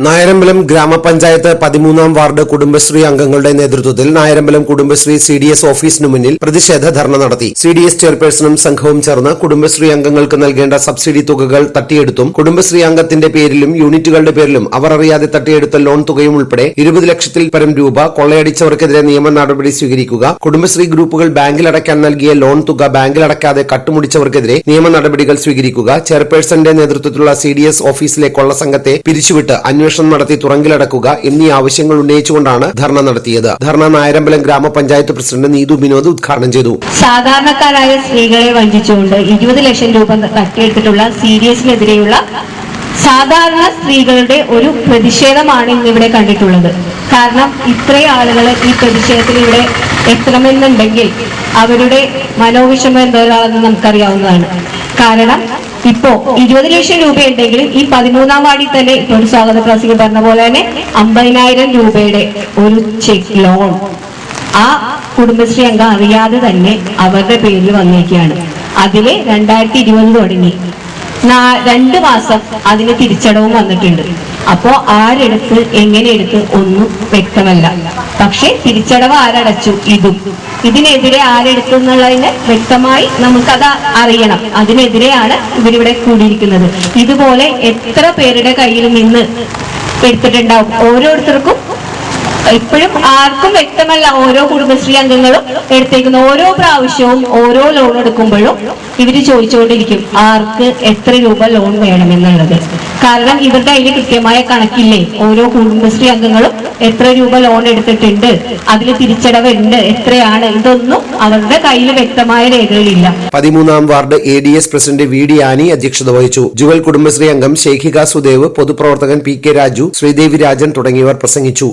നായരമ്പലം ഗ്രാമപഞ്ചായത്ത് പതിമൂന്നാം വാർഡ് കുടുംബശ്രീ അംഗങ്ങളുടെ നേതൃത്വത്തിൽ Nayarambalam Kudumbashree C D S ഓഫീസിനു മുന്നിൽ പ്രതിഷേധ ധർണ നടത്തി. സി ഡി എസ് ചെയർപേഴ്സണും സംഘവും ചേർന്ന് കുടുംബശ്രീ അംഗങ്ങൾക്ക് നൽകേണ്ട സബ്സിഡി തുകകൾ തട്ടിയെടുത്തും കുടുംബശ്രീ അംഗത്തിന്റെ പേരിലും യൂണിറ്റുകളുടെ പേരിലും അവർ അറിയാതെ തട്ടിയെടുത്ത ലോൺ തുകയും ഉൾപ്പെടെ ഇരുപത് ലക്ഷത്തിൽ പരം രൂപ കൊള്ളയടിച്ചവർക്കെതിരെ നിയമ നടപടി സ്വീകരിക്കുക കുടുംബശ്രീ ഗ്രൂപ്പുകൾ ബാങ്കിൽ അടയ്ക്കാൻ നൽകിയ ലോൺ തുക ബാങ്കിൽ അടയ്ക്കാതെ കട്ടുമുടിച്ചവർക്കെതിരെ നിയമ നടപടികൾ സ്വീകരിക്കുക ചെയർപേഴ്സന്റെ നേതൃത്വത്തിലുള്ള സി ഡി എസ് ഓഫീസിലെ കൊള്ളസംഘത്തെ പിരിച്ചുവിട്ട് അന്വേഷണം നടത്തി തുറങ്കിലടക്കുക എന്നീ ആവശ്യങ്ങൾ ഉന്നയിച്ചുകൊണ്ടാണ് ധർണ നടത്തിയത്. ധർണ നായരമ്പലം ഗ്രാമപഞ്ചായത്ത് പ്രസിഡന്റ് നീതു വിനോദ് ഉദ്ഘാടനം ചെയ്തു. സാധാരണക്കാരായ സ്ത്രീകളെ വഞ്ചിച്ചുകൊണ്ട് ഇരുപത് ലക്ഷം രൂപ തട്ടിയെടുത്തിട്ടുള്ള സീരിയസിനെതിരെയുള്ള സാധാരണ സ്ത്രീകളുടെ ഒരു പ്രതിഷേധമാണ് ഇന്നിവിടെ കണ്ടിട്ടുള്ളത്. കാരണം ഇത്രയും ആളുകൾ ഈ പ്രതിഷേധത്തിൽ ഇവിടെ എത്തണമെന്നുണ്ടെങ്കിൽ അവരുടെ മനോവിഷമം എന്തോരാണെന്ന് നമുക്കറിയാവുന്നതാണ്. കാരണം ഇപ്പോ ഇരുപത് ലക്ഷം രൂപയുണ്ടെങ്കിൽ ഈ പതിമൂന്നാം വാർഡിൽ തന്നെ ഇപ്പോൾ ഒരു സ്വാഗത പ്രസംഗം പറഞ്ഞ പോലെ തന്നെ അമ്പതിനായിരം രൂപയുടെ ഒരു ചെക്ക് ലോൺ. ആ കുടുംബശ്രീ അംഗം അറിയാതെ തന്നെ അവരുടെ പേരിൽ വന്നേക്കാണ്. അതിലെ രണ്ടായിരത്തി ഇരുപത് തുടങ്ങി. രണ്ട് മാസം അതിന് തിരിച്ചടവും വന്നിട്ടുണ്ട്. അപ്പോ ആരെടുത്ത് എങ്ങനെ എടുത്ത് ഒന്നും വ്യക്തമല്ല. പക്ഷെ തിരിച്ചടവ് ആരടച്ചു? ഇതും. ഇതിനെതിരെ ആരെടുത്തു എന്നുള്ളതിന് വ്യക്തമായി നമുക്കത് അറിയണം. അതിനെതിരെയാണ് ഇവരിവിടെ കൂടിയിരിക്കുന്നത്. ഇതുപോലെ എത്ര പേരുടെ കയ്യിൽ നിന്ന് എടുത്തിട്ടുണ്ടാവും? ഓരോരുത്തർക്കും ഇപ്പോഴും ആർക്കും വ്യക്തമല്ല ഓരോ കുടുംബശ്രീ അംഗങ്ങളും എടുത്തേക്കുന്ന ഓരോ പ്രാവശ്യവും ഓരോ ലോൺ എടുക്കുമ്പോഴും ഇവർ ചോദിച്ചുകൊണ്ടിരിക്കും ആർക്ക് എത്ര രൂപ ലോൺ വേണമെന്നുള്ളത്? കാരണം ഇവരുടെ അതിൽ കൃത്യമായ കണക്കില്ലേ? ഓരോ കുടുംബശ്രീ അംഗങ്ങളും എത്ര രൂപ ലോൺ എടുത്തിട്ടുണ്ട് അതിൽ തിരിച്ചടവുണ്ട് എത്രയാണ്? ഇതൊന്നും അവരുടെ കയ്യിൽ വ്യക്തമായ രേഖകളില്ല. പതിമൂന്നാം ward A D S president V D Annie അധ്യക്ഷത വഹിച്ചു. ജുവൽ കുടുംബശ്രീ അംഗം ശേഖിക സുദേവ് പൊതുപ്രവർത്തകൻ പി കെ രാജു ശ്രീദേവി രാജൻ തുടങ്ങിയവർ പ്രസംഗിച്ചു.